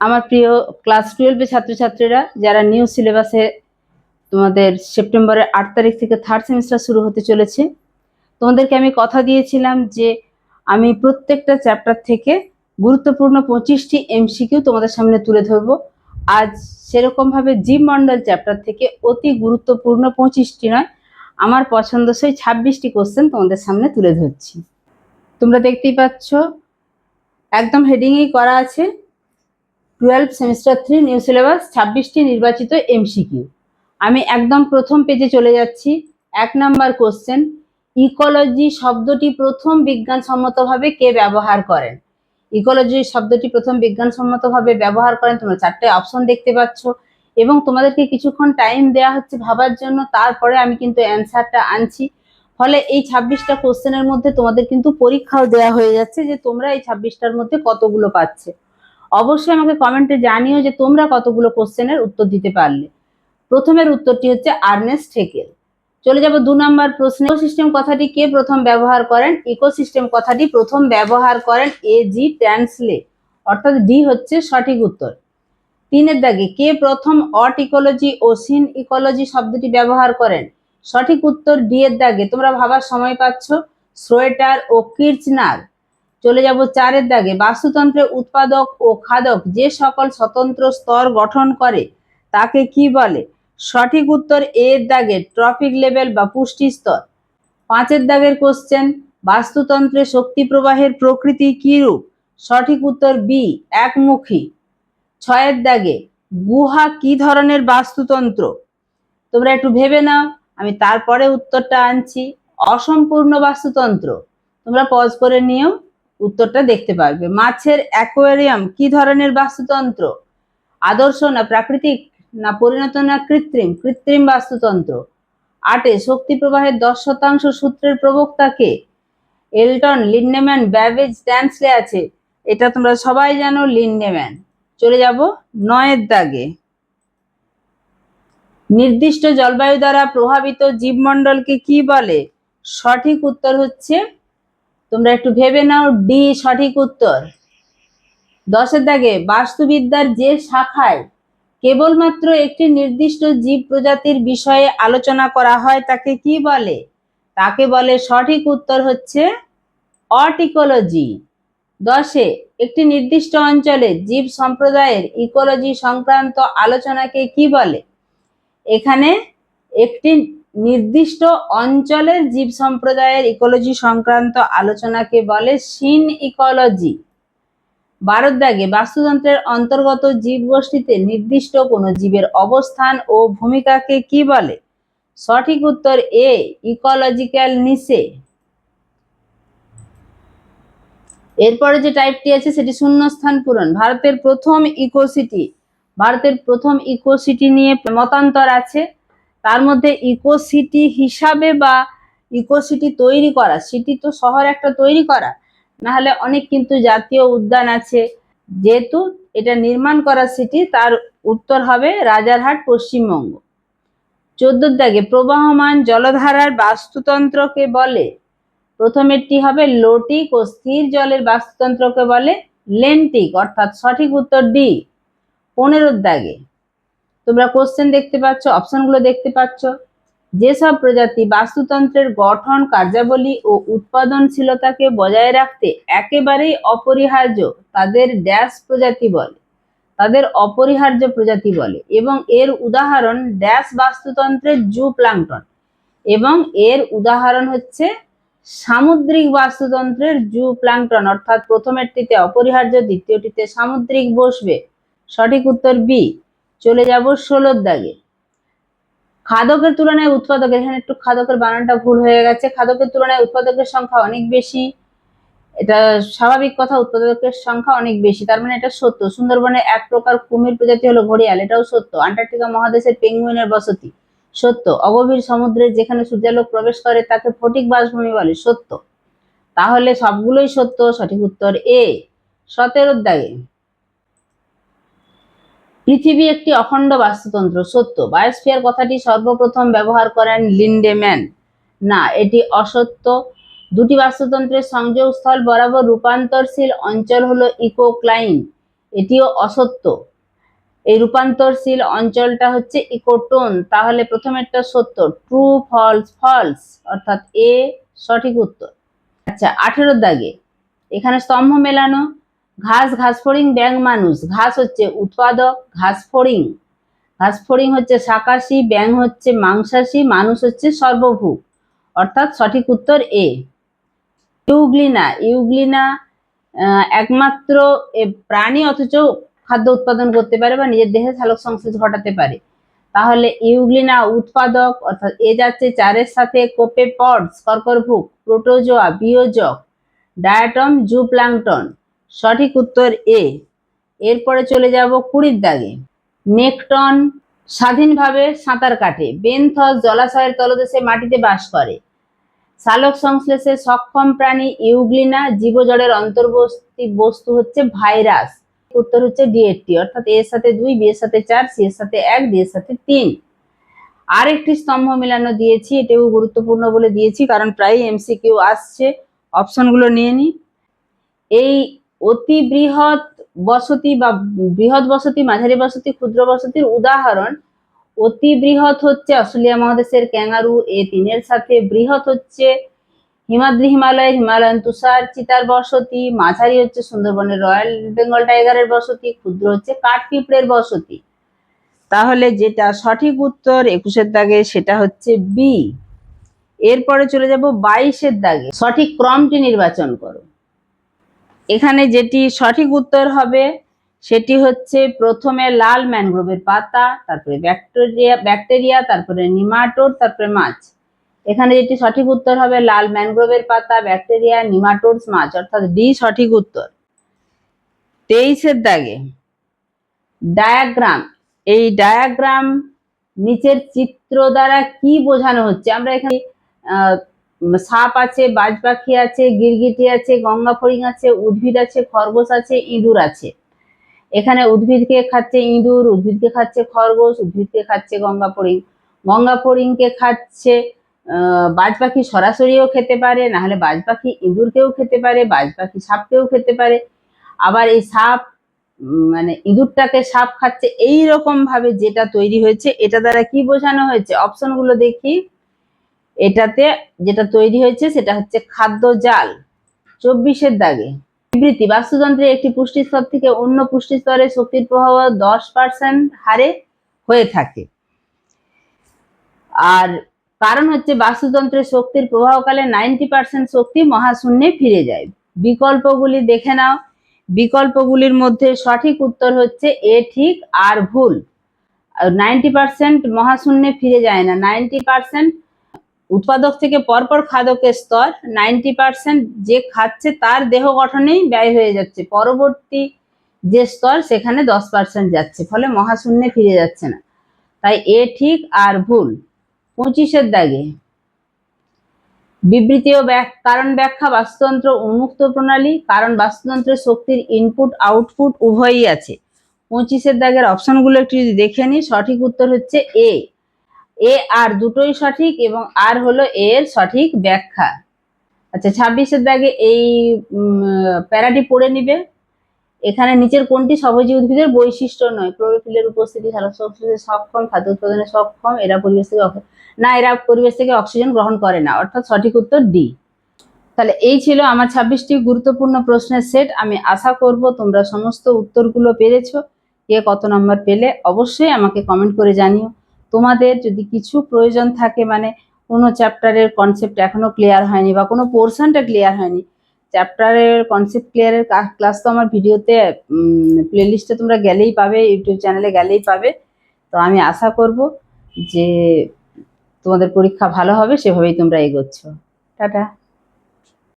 আমার প্রিয় ক্লাস টুয়েলভের ছাত্রছাত্রীরা যারা নিউ সিলেবাসে তোমাদের সেপ্টেম্বরের আট তারিখ থেকে থার্ড সেমিস্টার শুরু হতে চলেছে, তোমাদেরকে আমি কথা দিয়েছিলাম যে আমি প্রত্যেকটা চ্যাপ্টার থেকে গুরুত্বপূর্ণ পঁচিশটি এমসিকিউ তোমাদের সামনে তুলে ধরবো। আজ সেরকমভাবে জীব মণ্ডল চ্যাপ্টার থেকে অতি গুরুত্বপূর্ণ পঁচিশটি নয়, আমার পছন্দসই ছাব্বিশটি কোশ্চেন তোমাদের সামনে তুলে ধরছি। তোমরা দেখতেই পাচ্ছ, একদম হেডিংয়েই করা আছে twelve semester three new syllabus, ছাব্বিশটি নির্বাচিত এমসিকিউ আমি একদম প্রথম পেজে চলে যাচ্ছি। এক নাম্বার কোশ্চেন ইকোলজি শব্দটি প্রথম বিজ্ঞানসম্মতভাবে কে ব্যবহার করেন? ইকোলজি শব্দটি প্রথম বিজ্ঞানসম্মতভাবে ব্যবহার করেন, তোমরা চারটে অপশন দেখতে পাচ্ছ। এবং তোমাদেরকে কিছুক্ষণ টাইম দেওয়া হচ্ছে ভাবার জন্য, তারপরে আমি কিন্তু অ্যান্সারটা আনছি। ফলে এই ছাব্বিশটা কোশ্চেনের মধ্যে তোমাদের কিন্তু পরীক্ষাও দেওয়া হয়ে যাচ্ছে যে তোমরা এই ছাব্বিশটার মধ্যে কতগুলো পাচ্ছে। অবশ্যই আমাকে কমেন্টে জানিও যে তোমরা কতগুলো কোশ্চেনের উত্তর দিতে পারলে। প্রথমের উত্তরটি হচ্ছে আর্নেস্ট হেকেল। চলে যাব দু নম্বর প্রশ্ন। ইকোসিস্টেম কথাটি কে প্রথম ব্যবহার করেন? ইকোসিস্টেম কথাটি প্রথম ব্যবহার করেন এ জি ট্রান্সলে অর্থাৎ ডি হচ্ছে সঠিক উত্তর। তিনের দাগে, কে প্রথম অট ইকোলজি ও সিন ইকোলজি শব্দটি ব্যবহার করেন? সঠিক উত্তর ডি এর দাগে, তোমরা ভাবার সময় পাচ্ছ সোয়েটার ও কির্চনার চলে যাব চারের দাগে। বাস্তুতন্ত্রের উৎপাদক ও খাদক যে সকল স্বতন্ত্র স্তর গঠন করে, তাকে কি বলে? সঠিক উত্তর এর দাগে ট্রফিক লেভেল বা পুষ্টি স্তর। পাঁচের দাগের কোশ্চেন বাস্তুতন্ত্রে শক্তি প্রবাহের প্রকৃতি কি রূপ? সঠিক উত্তর বি একমুখী। ছয়ের দাগে, গুহা কি ধরনের বাস্তুতন্ত্র? তোমরা একটু ভেবে নাও, আমি তারপরে উত্তরটা আনছি। অসম্পূর্ণ বাস্তুতন্ত্র। তোমরা পজ করে নিয়েও উত্তরটা দেখতে পারবে। মাছের অ্যাকোয়ারিয়াম কি ধরনের বাস্তুতন্ত্র? আদর্শ না প্রাকৃতিক না পরিণত না কৃত্রিম? কৃত্রিম বাস্তুতন্ত্র। আটে, শক্তি প্রবাহের দশ শতাংশ সূত্রের প্রবক্তাকে এলটন, লিন্ডেম্যান, ব্যাবেজ ড্যান্সলে আছে। এটা তোমরা সবাই জানো, লিন্ডেম্যান। চলে যাব নয়ের দাগে। নির্দিষ্ট জলবায়ু দ্বারা প্রভাবিত জীবমণ্ডলকে কি বলে? সঠিক উত্তর হচ্ছে তোমরা একটু ভেবে নাও ডি, সঠিক উত্তর। দশের দাগে, বাস্তুবিদ্যার যে শাখায় কেবলমাত্র একটি নির্দিষ্ট জীব প্রজাতির বিষয়ে আলোচনা করা হয়, তাকে কি বলে? তাকে বলে সঠিক উত্তর হচ্ছে অটিকোলজি। দশে, একটি নির্দিষ্ট অঞ্চলে জীব সম্প্রদায়ের ইকোলজি সংক্রান্ত আলোচনাকে কি বলে? এখানে একটি নির্দিষ্ট অঞ্চলের জীব সম্প্রদায়ের ইকোলজি সংক্রান্ত আলোচনাকে বলে সিন ইকোলজি ভারত দাগে বাস্তুতন্ত্রের অন্তর্গত জীব গোষ্ঠীতে নির্দিষ্ট কোনো জীবের অবস্থান ও ভূমিকাকে কি বলে? সঠিক উত্তর এ ইকোলজিক্যাল নিচে। এরপরে যে টাইপটি আছে, সেটি শূন্যস্থান পূরণ। ভারতের প্রথম ইকোসিটি ভারতের প্রথম ইকোসিটি নিয়ে মতান্তর আছে। তার মধ্যে ইকোসিটি হিসাবে বা ইকোসিটি তৈরি করা সিটি তো শহর একটা তৈরি করা না হলে অনেক কিন্তু জাতীয় উদ্যান আছে। যেহেতু এটা নির্মাণ করা সিটি তার উত্তর হবে রাজারহাট, পশ্চিমবঙ্গ। চোদ্দোর দাগে প্রবাহমান জলধারার বাস্তুতন্ত্রকে বলে প্রথমেরটি হবে লোটিক ও স্থির জলের বাস্তুতন্ত্রকে বলে লেন্টিক, অর্থাৎ সঠিক উত্তর ডি। পনেরোর দাগে তোমরা কোশ্চেন দেখতে পাচ্ছ অপশনগুলো দেখতে পাচ্ছ। যেসব প্রজাতি বাস্তুতন্ত্রের গঠন, কার্যাবলী ও উৎপাদনশীলতাকে বজায় রাখতে একেবারেই অপরিহার্য, তাদের ড্যাশ প্রজাতি বলে। তাদের অপরিহার্য প্রজাতি বলে এবং এর উদাহরণ ড্যাশ বাস্তুতন্ত্রের জু প্লাংটন এবং এর উদাহরণ হচ্ছে সামুদ্রিক বাস্তুতন্ত্রের জু প্লাংটন অর্থাৎ প্রথমেরটিতে অপরিহার্য, দ্বিতীয়টিতে সামুদ্রিক বসবে। সঠিক উত্তর বি চলে যাব ষোলোর দাগে। খাদকের তুলনায় উৎপাদকের এখানে একটু খাদকের বানানটা ভুল হয়ে গেছে। খাদকের তুলনায় উৎপাদকের সংখ্যা অনেক বেশি। এটা স্বাভাবিক কথা, উৎপাদকের সংখ্যা অনেক বেশি। তার মানে এটা সত্য। সুন্দরবনে এক প্রকার কুমির প্রজাতি হলো ঘড়িয়াল, এটাও সত্য। আন্টার্কটিকা মহাদেশের পেঙ্গুইনের বসতি, সত্য। অগভীর সমুদ্রে যেখানে সূর্যালোক প্রবেশ করে, তাকে ফটিক বাসভূমি বলে, সত্য। তাহলে সবগুলোই সত্য, সঠিক উত্তর এ, সতেরোর দাগে। পৃথিবী একটি অখণ্ড বাস্তুতন্ত্র, সত্য। বায়োস্ফিয়ার কথাটি সর্বপ্রথম ব্যবহার করেন লিন্ডেম্যান। না, এটি অসত্য। দুটি বাস্তুতন্ত্রের সংযোগস্থল বরাবর রূপান্তরশীল অঞ্চল হলো ইকোক্লাইন। এটিও অসত্য। এই রূপান্তরশীল অঞ্চলটা হচ্ছে ইকোটোন। তাহলে প্রথমেরটা সত্য। ট্রু, ফলস ফলস, অর্থাৎ এ সঠিক উত্তর। আচ্ছা আঠেরোর দাগে। এখানে স্তম্ভ মেলানো। ঘাস ঘাস ফড়িং ব্যাং মানুষ। ঘাস হচ্ছে উৎপাদক ঘাস ফড়িং ঘাস ফড়িং হচ্ছে শাকাশি ব্যাং হচ্ছে মাংসাশী, মানুষ হচ্ছে সর্বভূক অর্থাৎ সঠিক উত্তর এ। ইউগ্লিনা। ইউগ্লিনা একমাত্র প্রাণী অথচ খাদ্য উৎপাদন করতে পারে বা নিজের দেহে সালোক সংশ্লেষ ঘটাতে পারে। তাহলে ইউগ্লিনা উৎপাদক, অর্থাৎ এ যাচ্ছে চারের সাথে কোপেপডস কর্করভুক প্রোটোজোয়া, বিয়োজক, ডায়াটম, জুপ্লাংটন। সঠিক উত্তর এ। এরপরে চলে যাব কুড়ির দাগে। নেকটন স্বাধীনভাবে সাঁতার কাটে। বেনথস জলাশয়ের তলদেশে মাটিতে বাস করে। সালোক সংশ্লেষে সক্ষম প্রাণী ইউগ্লিনা জীবজড়ের অন্তর্বর্তী বস্তু হচ্ছে ভাইরাস। উত্তর হচ্ছে ডিএটি অর্থাৎ এর সাথে দুই, বি এর সাথে চার, সি এর সাথে এক, ডি এর সাথে তিন। আরেকটি স্তম্ভ মেলানো দিয়েছি, এটাও গুরুত্বপূর্ণ বলে দিয়েছি, কারণ প্রায় এমসিকিউ আসছে। অপশনগুলো নিয়ে নি। এই অতি বৃহৎ বসতি বা বৃহৎ বসতি, মাঝারি বসতি, ক্ষুদ্র বসতির উদাহরণ অতি বৃহৎ হচ্ছে অস্ট্রেলিয়া মহাদেশের ক্যাঙ্গারু, এ তিনের সাথে বৃহৎ হচ্ছে হিমাদ্রি হিমালয়ের হিমালয়ান তুষার, চিতার বসতি, মাঝারি হচ্ছে সুন্দরবনের রয়্যাল বেঙ্গল টাইগারের বসতি, ক্ষুদ্র হচ্ছে কাঠপিঁপড়ের বসতি। তাহলে যেটা সঠিক উত্তর একুশের দাগে সেটা হচ্ছে বি। এরপরে চলে যাব বাইশের দাগে। সঠিক ক্রমটি নির্বাচন করো। এখানে যেটি সঠিক উত্তর হবে, সেটি হচ্ছে প্রথমে লাল ম্যানগ্রোভের পাতা, তারপরে ব্যাকটেরিয়া ব্যাকটেরিয়া, তারপরে নিমাটোড, তারপরে মাছ। এখানে যেটি সঠিক উত্তর হবে, লাল ম্যানগ্রোভের পাতা, ব্যাকটেরিয়া, নিমাটোডস, মাছ, অর্থাৎ ডি সঠিক উত্তর। তেইশের দাগে, ডায়াগ্রাম। এই ডায়াগ্রাম নিচের চিত্র দ্বারা কি বোঝানো হচ্ছে? আমরা এখানে সাপ আছে, বাজ পাখি আছে, গিরগিটি আছে, গঙ্গা ফড়িং আছে, উদ্ভিদ আছে, খরগোশ আছে, ইঁদুর আছে। এখানে উদ্ভিদকে খাচ্ছে ইঁদুর উদ্ভিদকে খাচ্ছে খরগোশ উদ্ভিদকে খাচ্ছে গঙ্গা ফড়িং। গঙ্গা ফড়িংকে খাচ্ছে বাজ পাখি সরাসরিও খেতে পারে না হলে বাজ পাখি ইঁদুরকেও খেতে পারে, বাজ পাখি সাপকেও খেতে পারে। আবার এই সাপ মানে ইঁদুরটাকে সাপ খাচ্ছে এই রকম ভাবে যেটা তৈরি হয়েছে, এটা দ্বারা কি বোঝানো হয়েছে? অপশনগুলো দেখি। এটাতে যেটা তৈরি হয়েছে সেটা হচ্ছে খাদ্য জাল। চব্বিশের দাগে। বিবৃতি, বাস্তুতন্ত্রের একটি পুষ্টি স্তর থেকে অন্য পুষ্টি স্তরে শক্তির প্রভাব দশ পার্সেন্ট হারে হয়ে থাকে। আর কারণ হচ্ছে বাস্তুতন্ত্রের শক্তির প্রবাহকালে নাইনটি পার্সেন্ট শক্তি মহাশূন্যে ফিরে যায়। বিকল্পগুলি দেখে নাও। বিকল্পগুলির মধ্যে সঠিক উত্তর হচ্ছে এ ঠিক আর ভুল। নাইনটি পার্সেন্ট মহাশূন্যে ফিরে যায় না। নাইনটি পার্সেন্ট উৎপাদক থেকে পরপর খাদকের স্তর নাইনটি পার্সেন্ট যে খাচ্ছে তার দেহ গঠনেই ব্যয় হয়ে যাচ্ছে। পরবর্তী যে স্তর সেখানে দশ পার্সেন্ট যাচ্ছে, ফলে মহাশূন্যে ফিরে যাচ্ছে না। তাই এ ঠিক আর ভুল। পঁচিশের দাগে বিবৃতি ও কারণ ব্যাখ্যা বাস্তুতন্ত্র উন্মুক্ত প্রণালী, কারণ বাস্তুতন্ত্রের শক্তির ইনপুট আউটপুট উভয়ই আছে। পঁচিশের দাগের অপশনগুলো একটু যদি দেখে নিই, সঠিক উত্তর হচ্ছে এ। এ আর দুটোই সঠিক এবং আর হলো এর সঠিক ব্যাখ্যা। আচ্ছা ছাব্বিশের দাগে এই প্যারাটি পড়ে নিবে। এখানে নিচের কোনটি সবজি উদ্ভিদের বৈশিষ্ট্য নয়? ক্লোরোফিলের উপস্থিতি সক্ষম, খাদ্য উৎপাদনে সক্ষম, এরা পরিবেশ থেকে না, এরা পরিবেশ থেকে অক্সিজেন গ্রহণ করে না। অর্থাৎ সঠিক উত্তর ডি। তাহলে এই ছিল আমার ছাব্বিশটি গুরুত্বপূর্ণ প্রশ্নের সেট। আমি আশা করব তোমরা সমস্ত উত্তরগুলো পেরেছ। কে কত নম্বর পেলে অবশ্যই আমাকে কমেন্ট করে জানিও। তোমাদের যদি কিছু প্রয়োজন থাকে মানে কোনো চ্যাপ্টারের কনসেপ্ট এখনও ক্লিয়ার হয়নি বা কোনো পোর্শনটা ক্লিয়ার হয়নি চ্যাপ্টারের কনসেপ্ট ক্লিয়ারের ক্লাস তো আমার ভিডিওতে প্লেলিস্টে তোমরা গেলেই পাবে ইউটিউব চ্যানেলে গেলেই পাবে। তো আমি আশা করব যে তোমাদের পরীক্ষা ভালো হবে, সেভাবেই তোমরা এগোচ্ছ। টাটা।